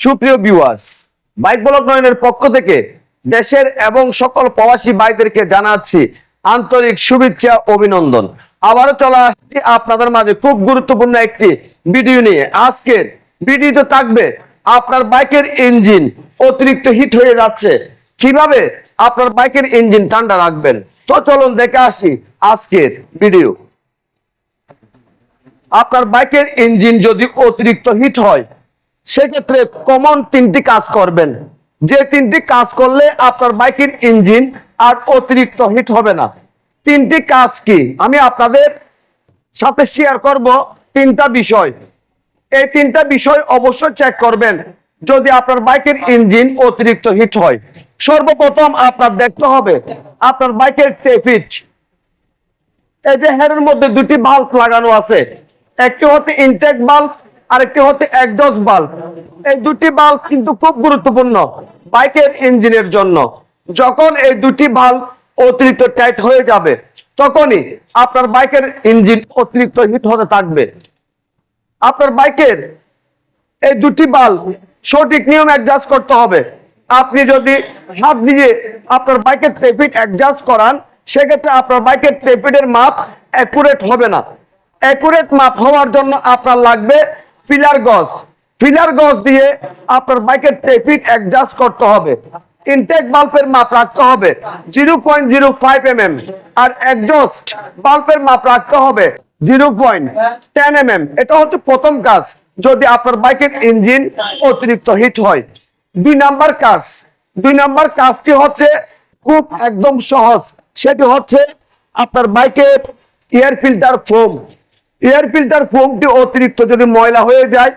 সুপ্রিয় viewers bike block নয়নের পক্ষ থেকে দেশের এবং সকল প্রবাসী ভাইদেরকে জানাচ্ছি আন্তরিক শুভেচ্ছা, অভিনন্দন। আবারও চলে আসছি আপনাদের মাঝে খুব গুরুত্বপূর্ণ একটি ভিডিও নিয়ে। আজকের ভিডিওতে থাকবে আপনার বাইকের ইঞ্জিন অতিরিক্ত হিট হয়ে যাচ্ছে। কীভাবে আপনার বাইকের ইঞ্জিন ঠান্ডা রাখবেন? তো চলুন দেখে আসি আজকের ভিডিও আপনার বাইকের ইঞ্জিন যদি অতিরিক্ত হিট হয় সেক্ষেত্রে কমন তিনটি কাজ করবেন। যে তিনটি কাজ করলে আপনার বাইকের ইঞ্জিন আর অতিরিক্ত হিট হবে না। তিনটি কাজ কি? আমি আপনাদের সাথে শেয়ার করব তিনটা বিষয়। এই তিনটা বিষয় অবশ্যই চেক করবেন যদি আপনার বাইকের ইঞ্জিন অতিরিক্ত হিট হয়। সর্বপ্রথম আপনার দেখতে হবে আপনার বাইকের টেপিচ এই যে হেডের মধ্যে দুটি বাল্ব লাগানো আছে। একটি হচ্ছে ইনটেক বাল্ব আর একটি হচ্ছে একডস বাল্ব। এই দুটি বাল্ব কিন্তু খুব গুরুত্বপূর্ণ বাইকের ইঞ্জিনের জন্য। যখন এই দুটি বাল্ব অতিরিক্ত টাইট হয়ে যাবে, তখনই আপনার বাইকের ইঞ্জিন অতিরিক্ত হিট হতে থাকবে। আপনার বাইকের এই দুটি বাল্ব সঠিক নিয়ম অ্যাডজাস্ট করতে হবে। আপনি যদি হাত দিয়ে আপনার বাইকের টেপিট অ্যাডজাস্ট করান, সেক্ষেত্রে আপনার বাইকের টেপিটের মাপ অ্যাকুরেট হবে না। অ্যাকুরেট মাপ হওয়ার জন্য আপনার লাগবে ফিলার গজ। ফিলার গজ দিয়ে আপনার বাইকের টেপিট অ্যাডজাস্ট করতে হবে। ইনটেক বাল্বের মাপ রাখতে হবে zero point zero five M M আর একজস্ট বাল্বের মাপ রাখতে হবে zero point ten M M এটা হচ্ছে প্রথম কাজ, যদি আপনার বাইকের ইঞ্জিন অতিরিক্ত হিট হয়। দুই নাম্বার কাজ, দুই নাম্বার কাজটি হচ্ছে খুব একদম সহজ। সেটি হচ্ছে আপনার বাইকের air filter foam air filter ফোমটি অতিরিক্ত যদি ময়লা হয়ে যায়,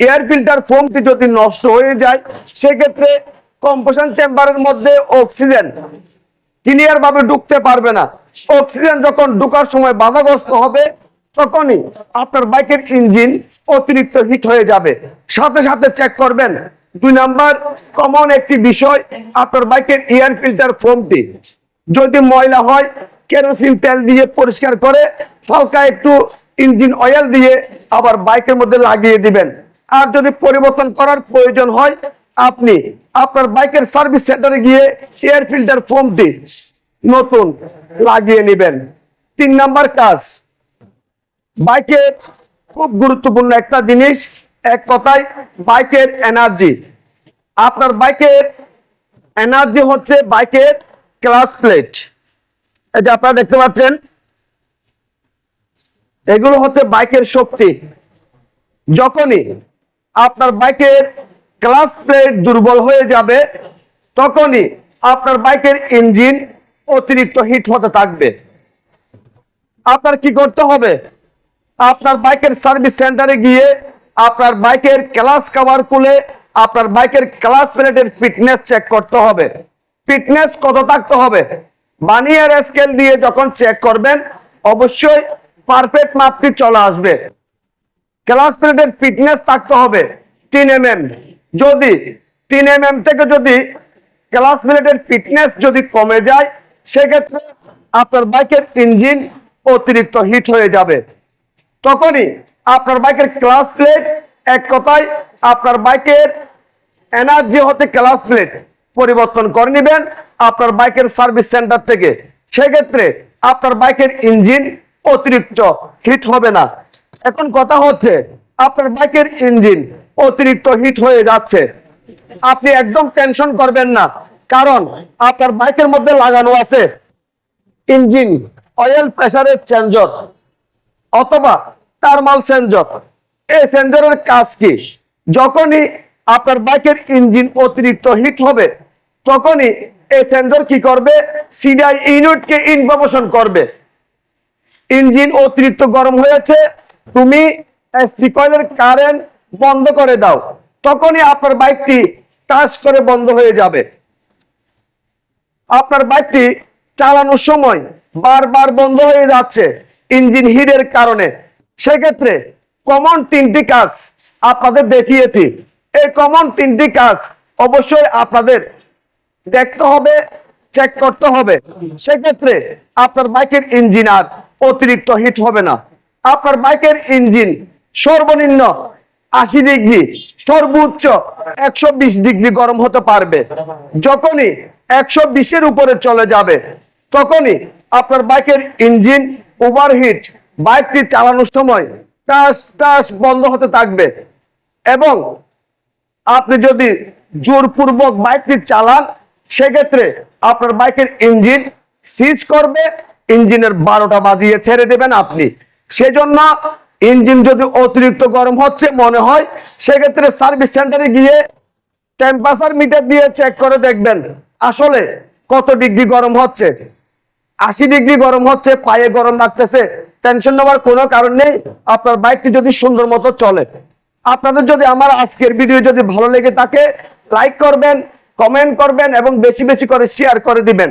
এয়ার ফিল্টার ফোমটি যদি নষ্ট হয়ে যায়, সেক্ষেত্রে কম্পোশন চেম্বারের মধ্যে অক্সিজেন ক্লিয়ার ভাবে ঢুকতে পারবে না। অক্সিজেন যখন ঢুকার সময় বাধাগ্রস্ত হবে, তখনই আপনার বাইকের ইঞ্জিন অতিরিক্ত হিট হয়ে যাবে। সাথে সাথে চেক করবেন। দুই নাম্বার কমন একটি বিষয়, আপনার বাইকের এয়ার ফিল্টার ফোমটি যদি ময়লা হয়, কেরোসিন তেল দিয়ে পরিষ্কার করে, হালকা একটু ইঞ্জিন অয়েল দিয়ে আবার বাইকের মধ্যে লাগিয়ে দিবেন। আর যদি পরিবর্তন করার প্রয়োজন হয়, আপনি আপনার বাইকের সার্ভিস সেন্টারে গিয়ে এয়ার ফিল্টার ফোমটি নতুন লাগিয়ে নেবেন। তিন নাম্বার কাজ বাইকের খুব গুরুত্বপূর্ণ একটা জিনিস, এক কথায় বাইকের এনার্জি আপনার বাইকের এনার্জি হচ্ছে বাইকের ক্লাস প্লেট এই যে আপনারা দেখতে পাচ্ছেন এগুলো হচ্ছে বাইকের শক্তি। যখনই আপনার বাইকের ক্লাস প্লেট দুর্বল হয়ে যাবে, তখনই আপনার বাইকের ইঞ্জিন অতিরিক্ত হিট হতে থাকবে। আপনার কি করতে হবে? আপনার বাইকের সার্ভিস সেন্টারে গিয়ে আপনার বাইকের ক্লাস কভার খুলে আপনার বাইকের ক্লাস প্লেটের ফিটনেস চেক করতে হবে। ফিটনেস কত থাকতে হবে? বানিয়ার স্কেল দিয়ে যখন চেক করবেন, অবশ্যই পারফেক্ট মাপটি চলে আসবে। ক্লাস প্লেটের ফিটনেস থাকতে হবে তিন এম এম যদি তিন এম এম থেকে যদি ক্লাস প্লেটের ফিটনেস যদি কমে যায়, সেক্ষেত্রে আপনার বাইকের ইঞ্জিন অতিরিক্ত হিট হয়ে যাবে। তখনই আপনার বাইকের ক্লাস প্লেট এক কথায় আপনার বাইকের এনার্জি হতে ক্লাস প্লেট পরিবর্তন করে নেবেন আপনার বাইকের সার্ভিস সেন্টার থেকে। সেক্ষেত্রে আপনার বাইকের ইঞ্জিন অতিরিক্ত। হিট হবে না। এখন কথা হচ্ছে, আপনার বাইকের ইঞ্জিন অতিরিক্ত হিট হয়ে যাচ্ছে। আপনি একদম টেনশন করবেন না, কারণ আপনার বাইকের মধ্যে লাগানো আছে ইঞ্জিন অয়েল প্রেসারের চেঞ্জর অথবা থার্মাল সেন্সর এই সেন্সরের কাজ কি? যখনই আপনার বাইকের ইঞ্জিন অতিরিক্ত হিট হবে, তখনই এই সেন্সর কি করবে? সিডিআই ইউনিটকে ইনফরমেশন করবে। ইঞ্জিন অতিরিক্ত গরম হয়েছে, তুমি কারেন্ট বন্ধ করে দাও। তখনই আপনার বাইকটি টাচ করে বন্ধ হয়ে যাবে। আপনার বাইকটি চালানোর সময় বারবার বন্ধ হয়ে যাচ্ছে ইঞ্জিন হিটের কারণে। সেক্ষেত্রে কমন তিনটি কাজ আপনাদের দেখিয়েছি। এই কমন তিনটি কাজ অবশ্যই আপনাদের দেখতে হবে চেক করতে হবে। সেক্ষেত্রে আপনার বাইকের ইঞ্জিন আর অতিরিক্ত হিট হবে না। আপনার বাইকের ইঞ্জিন সর্বনিম্ন আশি ডিগ্রি, সর্বোচ্চ একশো বিশ ডিগ্রি গরম হতে পারবে। যখনই একশো বিশের উপরে চলে যাবে, তখনই আপনার বাইকের ইঞ্জিন ওভারহিট বাইকটি চালানোর সময় টাস টাস বন্ধ হতে থাকবে। এবং আপনি যদি জোরপূর্বক বাইকটি চালান, সেক্ষেত্রে আপনার বাইকের ইঞ্জিন সিজ করবে ইঞ্জিনের বারোটা বাজিয়ে ছেড়ে দেবেন আপনি। সেজন্য ইঞ্জিন যদি অতিরিক্ত গরম হচ্ছে মনে হয়, সেক্ষেত্রে সার্ভিস সেন্টারে গিয়ে টেম্পারেচার মিটার দিয়ে চেক করে দেখবেন, আসলে কত ডিগ্রি গরম হচ্ছে। আশি ডিগ্রি গরম হচ্ছে, পায়ে গরম লাগতেছে টেনশন নেওয়ার কোনো কারণ নেই, আপনার বাইকটি যদি সুন্দর মতো চলে। আপনাদের যদি আমার আজকের ভিডিও যদি ভালো লেগে থাকে লাইক করবেন কমেন্ট করবেন এবং বেশি বেশি করে শেয়ার করে দিবেন।